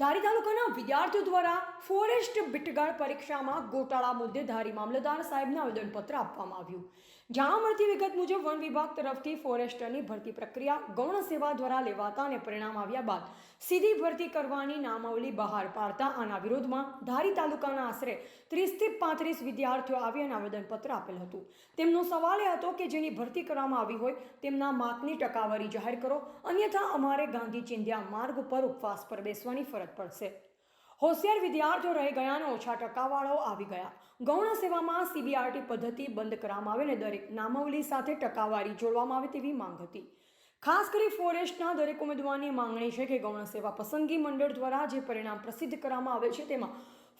ધારી તાલુકાના વિદ્યાર્થીઓ દ્વારા ફોરેસ્ટ બિટગાળ પરીક્ષામાં ગોટાળા મુદ્દે ધારી મામલતદાર સાહેબને આવેદનપત્ર આપવામાં આવ્યું. જાણવા મળતી વિગત મુજબ વન વિભાગ તરફથી ફોરેસ્ટરની ભરતી પ્રક્રિયા ગૌણ સેવા દ્વારા લેવાતા અને પરિણામ આવ્યા બાદ સીધી ભરતી કરવાની નામાવલી બહાર પાડતા આના વિરોધમાં ધારી તાલુકાના આશરે ત્રીસથી પાંત્રીસ વિદ્યાર્થીઓ આવી અને આવેદનપત્ર આપેલ હતું. તેમનો સવાલ એ હતો કે જેની ભરતી કરવામાં આવી હોય તેમના માર્કની ટકાવારી જાહેર કરો, અન્યથા અમારે ગાંધી ચિંધ્યા માર્ગ ઉપર ઉપવાસ પર બેસવાની ફરજ પડશે. હોશિયાર વિદ્યાર્થીઓ રહી ગયા અને ઓછા ટકાવાળાઓ આવી ગયા. ગૌણ સેવામાં સીબીઆરટી પદ્ધતિ બંધ કરવામાં આવે ને દરેક નામાવલી સાથે ટકાવારી જોડવામાં આવે તેવી માંગ હતી. ખાસ કરી ફોરેસ્ટના દરેક ઉમેદવારની માંગણી છે કે ગૌણ સેવા પસંદગી મંડળ દ્વારા જે પરિણામ પ્રસિદ્ધ કરવામાં આવે છે તેમાં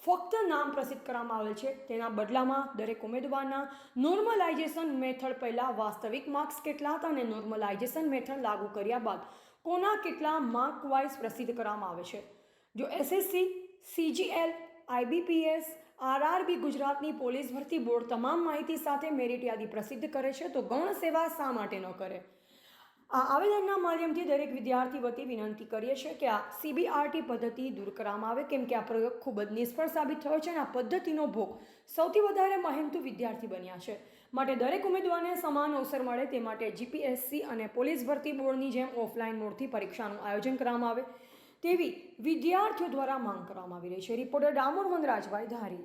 ફક્ત નામ પ્રસિદ્ધ કરવામાં આવે છે. તેના બદલામાં દરેક ઉમેદવારના નોર્મલાઇઝેશન મેથડ પહેલાં વાસ્તવિક માર્ક્સ કેટલા હતા અને નોર્મલાઇઝેશન મેથડ લાગુ કર્યા બાદ કોના કેટલા માર્ક વાઇઝ પ્રસિદ્ધ કરવામાં આવે છે. જો એસએસસી સીજીએલ આઈબીપીએસ આરઆરબી ગુજરાતની પોલીસ ભરતી બોર્ડ તમામ માહિતી સાથે મેરિટ યાદી પ્રસિદ્ધ કરે છે, તો ગૌણ સેવા શા માટે ન કરે? આ આવેદનના માધ્યમથી દરેક વિદ્યાર્થી વતી વિનંતી કરીએ છીએ કે આ સીબીઆરટી પદ્ધતિ દૂર કરવામાં આવે, કેમ કે આ પ્રયોગ ખૂબ જ નિષ્ફળ સાબિત થયો છે અને આ પદ્ધતિનો ભોગ સૌથી વધારે મહેનતુ વિદ્યાર્થી બન્યા છે. માટે દરેક ઉમેદવારને સમાન અવસર મળે તે માટે જીપીએસસી અને પોલીસ ભરતી બોર્ડની જેમ ઓફલાઈન મોડથી પરીક્ષાનું આયોજન કરવામાં આવે. તેવી વિદ્યાર્થીઓ દ્વારા માંગ કરવામાં આવી રહી છે. રિપોર્ટર ડામોર વનરાજભાઈ ધારી.